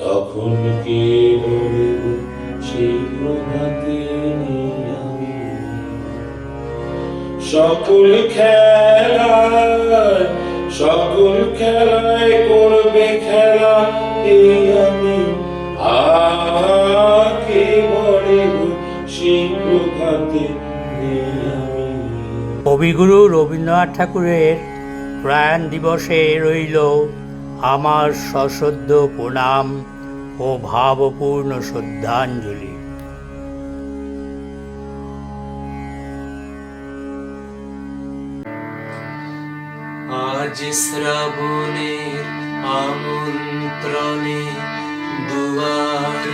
তখন কে সেই সকল খেলায় সকল খেলায় করবে খেলা এই আমি। আকে কবিগুরু রবীন্দ্রনাথ ঠাকুরের প্রয়াণ দিবসে রইল আমার সশ্রদ্ধ প্রণাম ও ভাবপূর্ণ শ্রদ্ধাঞ্জলি। আজ শ্রাবণের আমন্ত্রণে দুয়ার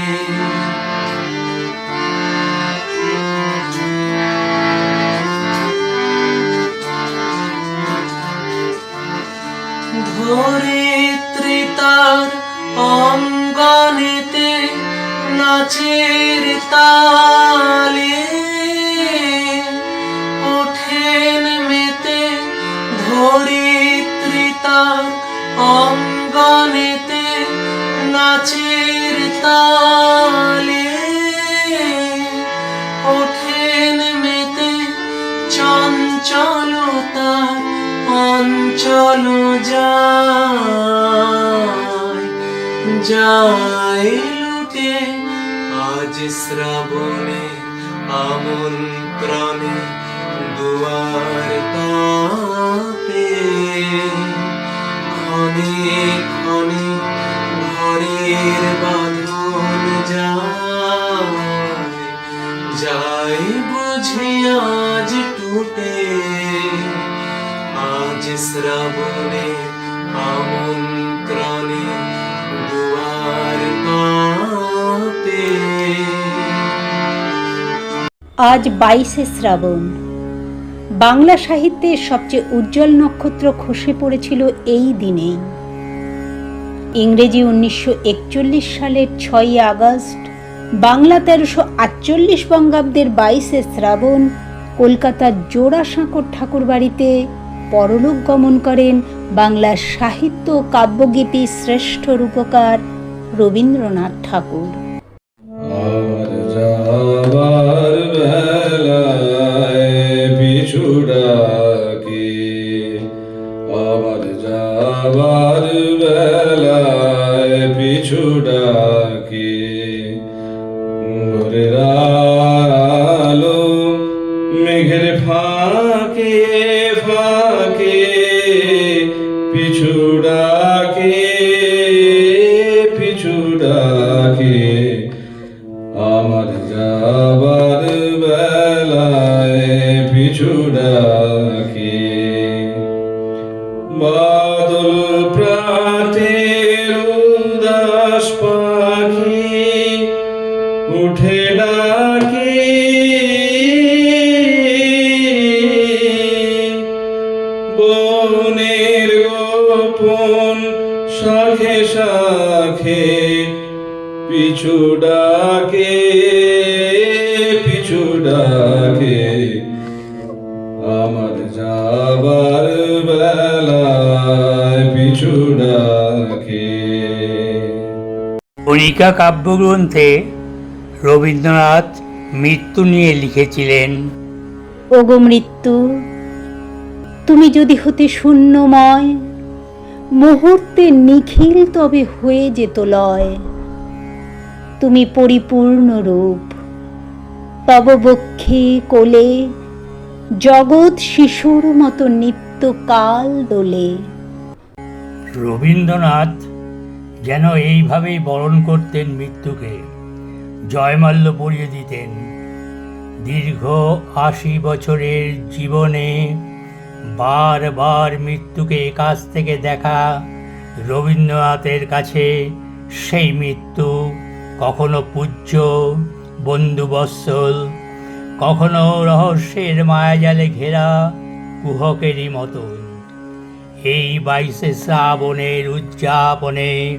rain. আজ শ্রাবণে আমন্ত্রণে দুয়ার কাপে ক্ষণে ক্ষণে ঘরের বাঁধন যায় যাই বুঝে আজ টুটে। আজ শ্রাবণে আমন্ত্রণে দুয়ার কাপে আজ বাইশে শ্রাবণ। বাংলা সাহিত্যের সবচেয়ে উজ্জ্বল নক্ষত্র খসে পড়েছিল এই দিনেই। ইংরেজি উনিশশো একচল্লিশ সালের ছয়ই আগস্ট, বাংলা তেরোশো আটচল্লিশ বঙ্গাব্দের বাইশে শ্রাবণ, কলকাতার জোড়াসাঁকর ঠাকুর বাড়িতে পরলোক গমন করেন বাংলার সাহিত্য কাব্যগীতি শ্রেষ্ঠ রূপকার রবীন্দ্রনাথ ঠাকুর। পিছু ডাকে। বাদল পাখি উঠে ডাকে। বনের গোপন শাখে পিছু ডাকে। কণিকা কাব্যগ্রন্থে রবীন্দ্রনাথ মৃত্যু নিয়ে লিখেছিলেন। ওগো মৃত্যু তুমি যদি হতে শূন্যময় মুহূর্তে নিখিল তবে হয়ে যেত লয়। তুমি পরিপূর্ণ রূপ তব বক্ষে কোলে জগৎ শিশুর মতো নিত্য কাল দোলে। রবীন্দ্রনাথ যেন এইভাবেই বরণ করতেন মৃত্যুকে। জয়মাল্য পরিয়ে দিতেন। দীর্ঘ আশি বছরের জীবনে বারবার মৃত্যুকে কাছ থেকে দেখা রবীন্দ্রনাথের কাছে, সেই মৃত্যু কখনো পূজ্য বন্ধুবৎসল কখনো রহস্যের মায়াজালে ঘেরা কুহকেরই মতন। এই বাইশে শ্রাবণের উদযাপনে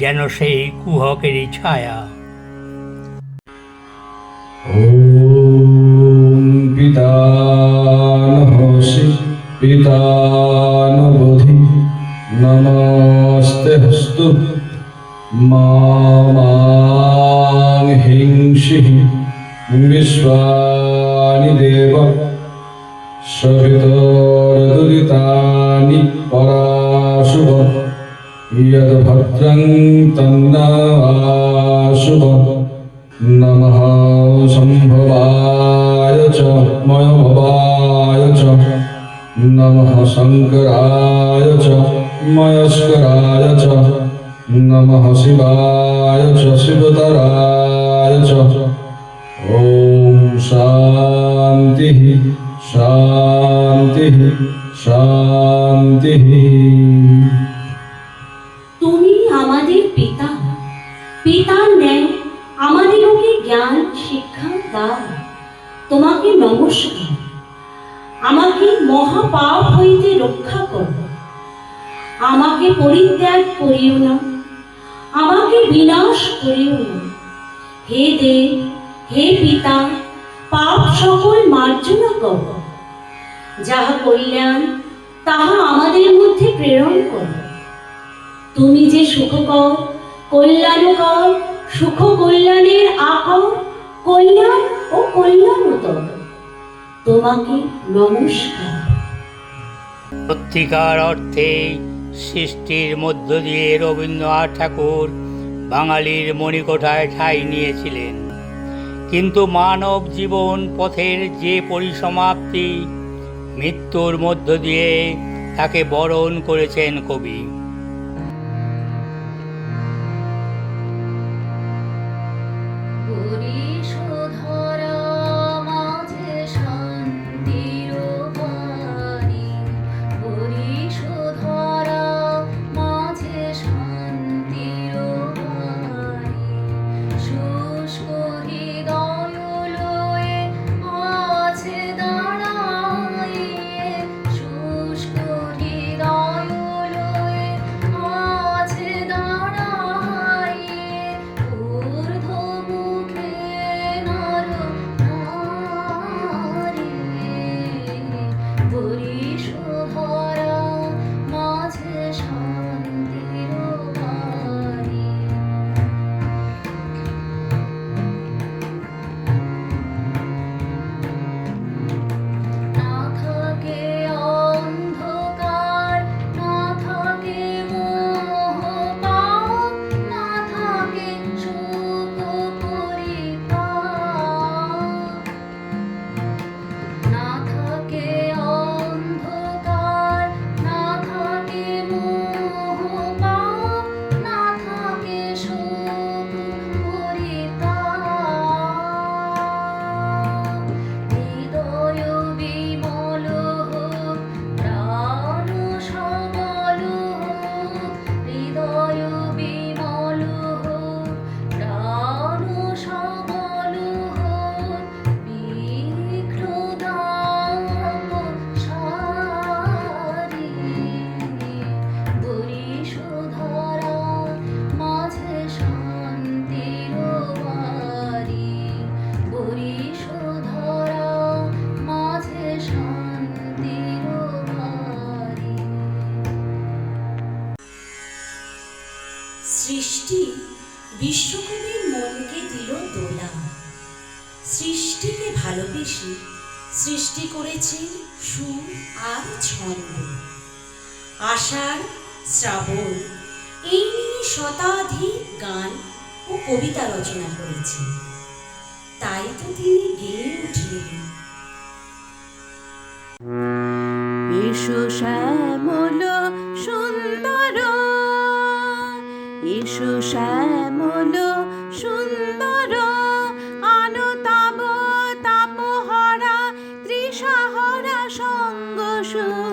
যেন সেই কুহকেরই ছায়া। পিতানহসি হিংসি বিশ্বাস यद्भद्रं तन्नवाशुभ नमः सम्भवाय च मयभवाय च नमः शङ्कराय च मयस्कराय च नमः शिवाय च शिवतराय च ॐ शान्तिः शान्तिः शान्तिः পিতার ন্যায় আমাদেরকে জ্ঞান, শিক্ষা দাও। তোমাকে নমস্কার। আমাকে মহাপাপ হইতে রক্ষা করো। আমাকে পরিত্যাগ করিও না। আমাকে বিনাশ করিও না। হে দেব, হে পিতা, পাপ সকল মার্জনা করো। যাহা কল্যাণ, তাহা আমাদের মধ্যে প্রেরণ করো। তুমি যে সুখকর কল্যাণকর সুখ কল্যাণের আকর কল্যাণ ও কল্যাণতর তোমাকে নমস্কার। সত্যিকার অর্থে সৃষ্টির মধ্য দিয়ে রবীন্দ্রনাথ ঠাকুর বাঙালির মণিকোঠায় ঠাঁই নিয়েছিলেন। কিন্তু মানব জীবন পথের যে পরিসমাপ্তি, মৃত্যুর মধ্য দিয়ে তাকে বরণ করেছেন কবি। বিশ্বকবির মনকে দিল দোলা সৃষ্টিকে ভালোবেসে সৃষ্টি করেছেন সুর আর ছন্দ। আষাঢ়, শ্রাবণ, এই নিয়ে শতাধিক গান ও কবিতা রচনা করেছেন তাই তো তিনি গেয়ে উঠলেন। এসো শ্যামল এসো শ্যামল সুন্দর আনতাব তাপহরা ত্রিশাহরা সঙ্গ সুধা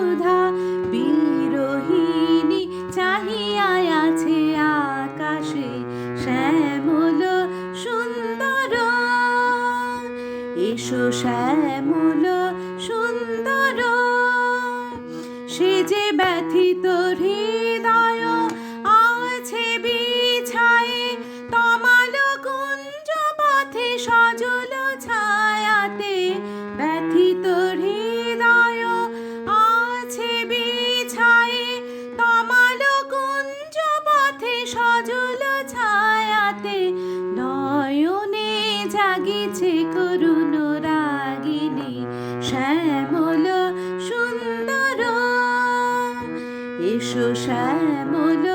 এসো শ্যামল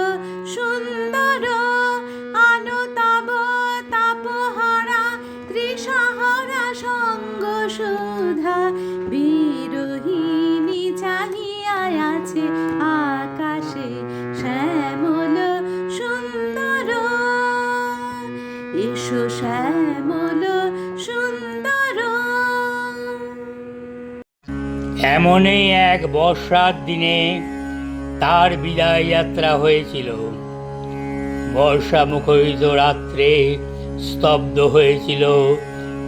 সুন্দর আনতাব তাপহারা তৃষাহরা সঙ্গ সুধা, বিরোহিণী চাহিয়া আছে আকাশে শ্যামল সুন্দর। এসো শ্যামল সুন্দর। এমনই এক বর্ষার দিনে তার বিদায় যাত্রা হয়েছিল। বর্ষা মুখরিত রাত্রে স্তব্ধ হয়েছিল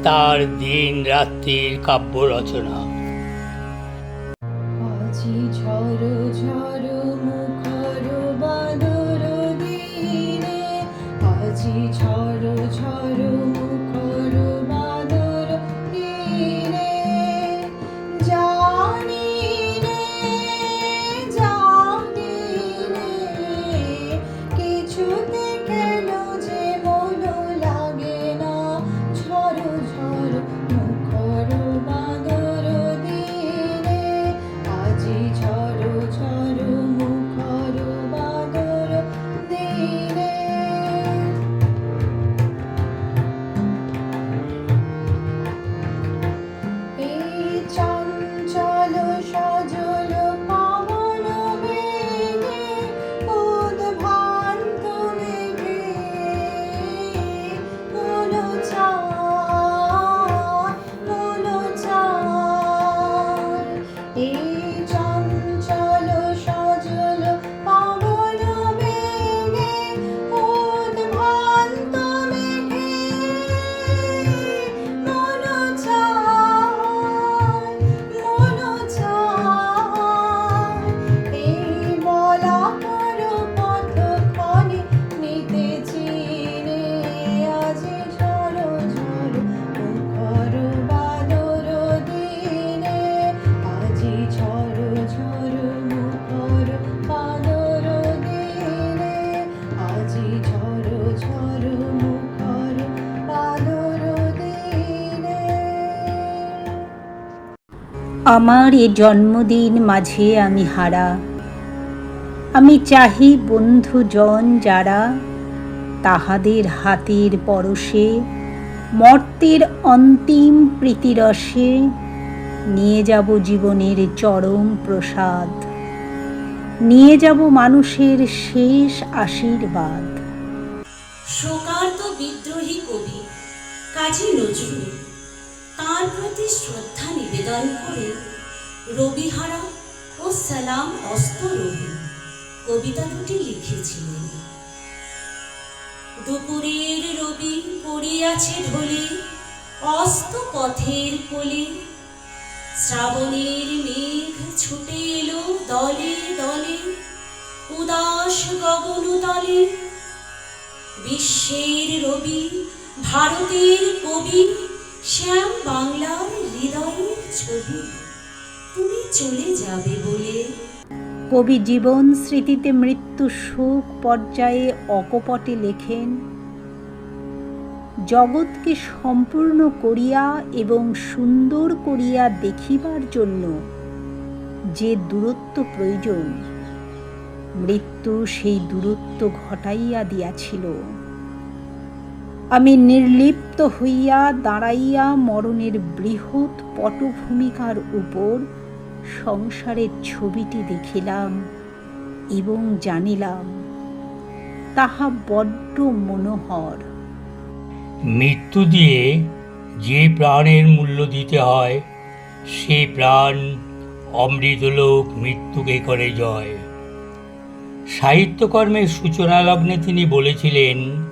তার দিন রাত্রির কাব্য রচনা। আমার এ জন্মদিন মাঝে আমি হারা। আমি চাহি বন্ধুজন যারা তাহাদের হাতের পরশে মর্তের অন্তিম প্রীতিরসে নিয়ে যাব জীবনের চরম প্রসাদ। নিয়ে যাব মানুষের শেষ আশীর্বাদ। শোকার্ত বিদ্রোহী কবি কাজী নজরুল তার প্রতি শ্রদ্ধা নিবেদন করে রবিহারা ও সালাম অস্ত রবি কবিতা দুটি লিখেছিলেন। দুপুরের রবি পড়িয়াছে ঢলে, অস্ত পথের কোলে। শ্রাবণের মেঘ ছুটে এলো দলে দলে, উদাস গগন তলে। বিশ্বের রবি, ভারতের কবি শ্যাম বাংলার হৃদয়ের ছবি। তুমি চলে যাবে বলে। কবি জীবন স্মৃতিতে মৃত্যু সুখ পর্যায়ে অকপটে লেখেন, জগৎকে সম্পূর্ণ করিয়া এবং সুন্দর করিয়া দেখিবার জন্য যে দূরত্ব প্রয়োজন, মৃত্যু সেই দূরত্ব ঘটাইয়া দিয়াছিল। আমি নির্লিপ্ত হইয়া দাঁড়াইয়া মরণের বৃহৎ পটভূমিকার উপর সংসারের ছবিটি দেখিলাম এবং জানিলাম, তাহা বড্ড মনোহর। মৃত্যু দিয়ে যে প্রাণের মূল্য দিতে হয়, সে প্রাণ অমৃতলোক মৃত্যুকে করে জয়। সাহিত্যকর্মের সূচনা লগ্নে তিনি বলেছিলেন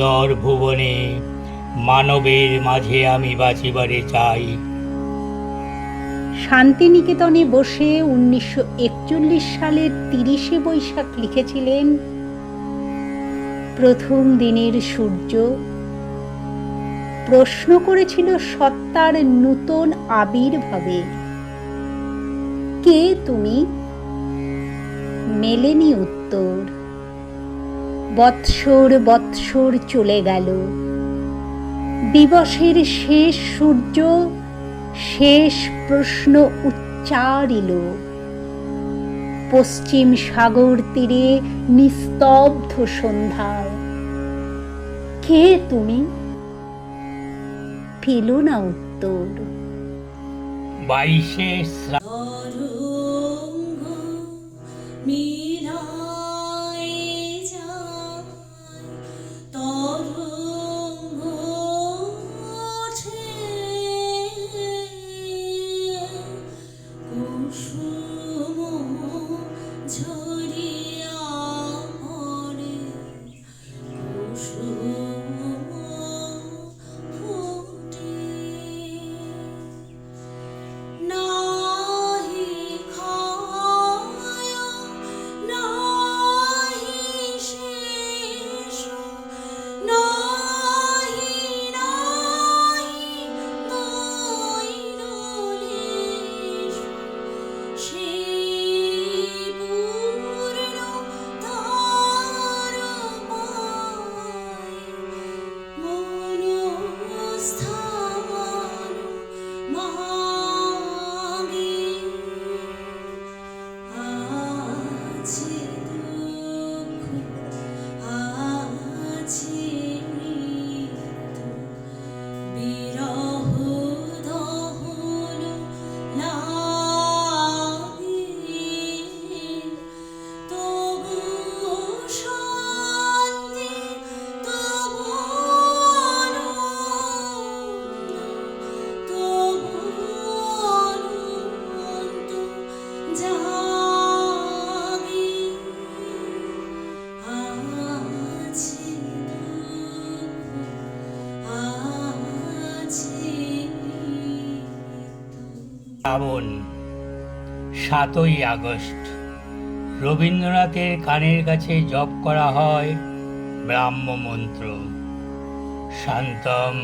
সুন্দর ভুবনে মানবের মাঝে আমি বাঁচিবারে চাই। শান্তিনিকেতনে বসে উনিশশো একচল্লিশ সালের তিরিশে বৈশাখ লিখেছিলেন, প্রথম দিনের সূর্য। প্রশ্ন করেছিল সত্তার নূতন আবির্ভাবে। কে তুমি? মেলেনি উত্তর। বৎসর বৎসর চলে গেল। দিবসের শেষ সূর্য, শেষ প্রশ্ন উচ্চারিল। পশ্চিম সাগর তীরে নিস্তব্ধ সন্ধ্যায় কে তুমি? পেল না উত্তর। বাইশে stars. মৃত্যু সাতই আগস্ট। রবীন্দ্রনাথের কানের কাছে জপ করা হয় ব্রাহ্ম মন্ত্র। শান্তম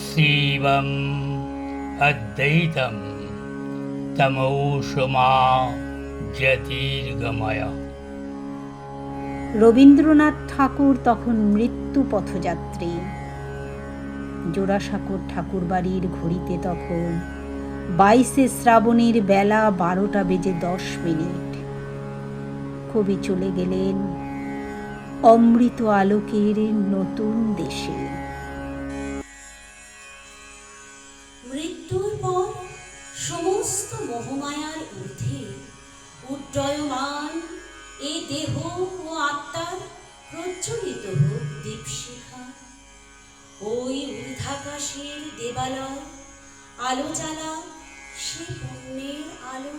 শিবম অদ্বৈতম তমৌসমা জ্যোতির্গময়। রবীন্দ্রনাথ ঠাকুর তখন মৃত্যু পথযাত্রী। জোড়াসাঁকোর ঠাকুর বাড়ির ঘড়িতে তখন বাইশে শ্রাবণের বেলা বারোটা বেজে দশ মিনিট। কবি চলে গেলেন অমৃত আলোকের নতুন দেশে। মৃত্যুর পর সমস্ত মোহমায়ার ঊর্ধ্বে উড্ডয়মান এ দেহ ও আত্মার প্রজ্বলিত হোক দীপশিখা। ওই ঊর্ধ্বাকাশের দেবালয়, আলো জ্বালা সে পুণ্যের আলো